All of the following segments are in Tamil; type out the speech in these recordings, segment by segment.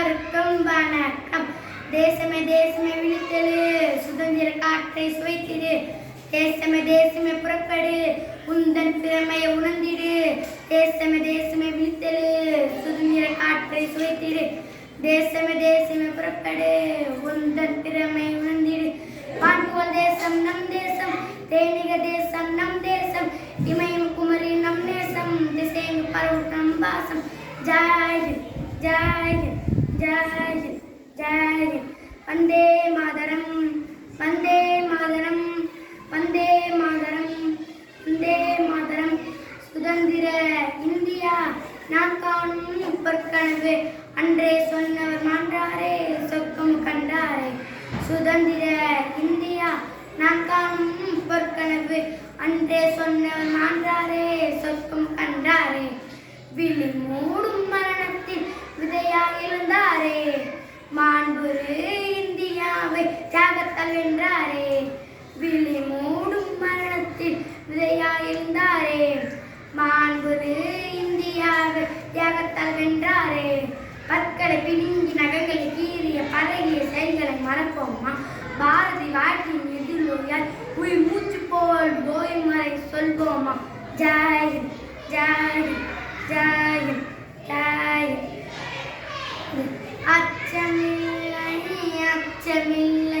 எல்லோருக்கும் வணக்கம் தேசமே தேசமே விழித்தெழு சுதந்திர காற்றை சுவைத்திடு தேசமே தேசமே புறப்படு உந்தன் திறமையை உணர்ந்திடு தேசமே தேசமே விழித்தெழு சுதந்திர காற்றை சுவைத்திடு தேசமே தேசமே புறப்படு உந்தன் திறமை உணர்ந்திடு பாண்டுவல் தேசம் நம் தேசம் தேனிக தேசம் நம் தேசம் இமயம் குமரி நம் நேசம் திசைங்கு பரவு நம் வாசம் ஜாய் ஜாய் ஜாய் ஜாய். வந்தே மாதரம் வந்தே மாதரம் வந்தே மாதரம் வந்தே மாதரம். சுதந்திர இந்தியா நான் காணும் பொற்கனவு. அன்றே சொன்னவர் மாண்டாரே சொக்கம் கண்டாரே. சுதந்திர இந்தியா நான் காணும் பொற்கனவு. அன்றே சொன்னவர் மாண்டாரே சொக்கம் கண்டாரே. விழி மூடும் மரணத்தில் தியாகத்தால் வென்றாரே விழி மூடும் மரணத்தில் விதையாயிருந்தாரே. மாண்பது மாண்புரு இந்தியாவை தியாகத்தால் வென்றாரே பற்களை பிடுங்கி நகங்களை கீறிய பழகிய செயல்களை மறப்போமா பாரதி வாழ்க்கையின் எதிர்நோயால் உயிர் மூச்சு போல் ஓய்மறை சொல்வோமா ஜாய் ஜாய் ஜாய் ஜாய் அச்சமில்லை அச்சமில்லை.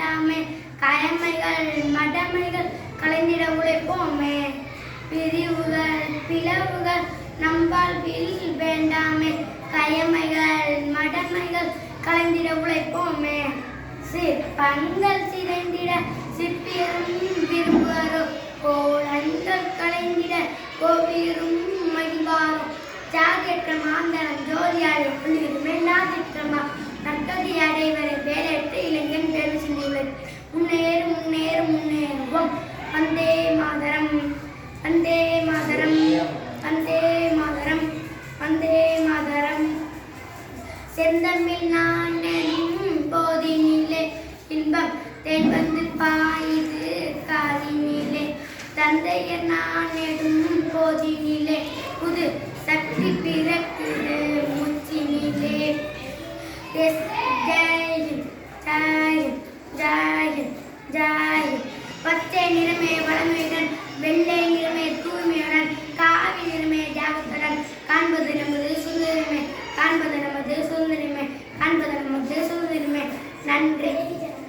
வேண்டாமே கயமைகள் மடமைகள் கலைந்திட உழைப்போமே. பிரிவுகள் பிளவுகள் நம்பால் வாழ்வில் வேண்டாமே. கயமைகள் மடமைகள் கலைந்திட உழைப்போமே. சிற்பங்கள் சிதைந்திட சிற்பியரும் விரும்புவாரோ கோலங்கள் கலைந்திட கோவியரும் மகிழ்வாரோ. ஜாகேற்ற மாந்தரம் ஜோதியாரை எல்லா எல்லாத்திற்றமா நற்கதி அடைவரை வேலையற்ற இளைஞன் உடைய நான் நெடும் போதினிலே புது சக்தி பிறக்குது முச்சினிலே ஜாயின் ஜாயின் ஜாயின் ஜாயின் பச்சை நிறமே வளமையுடன் வெள்ளை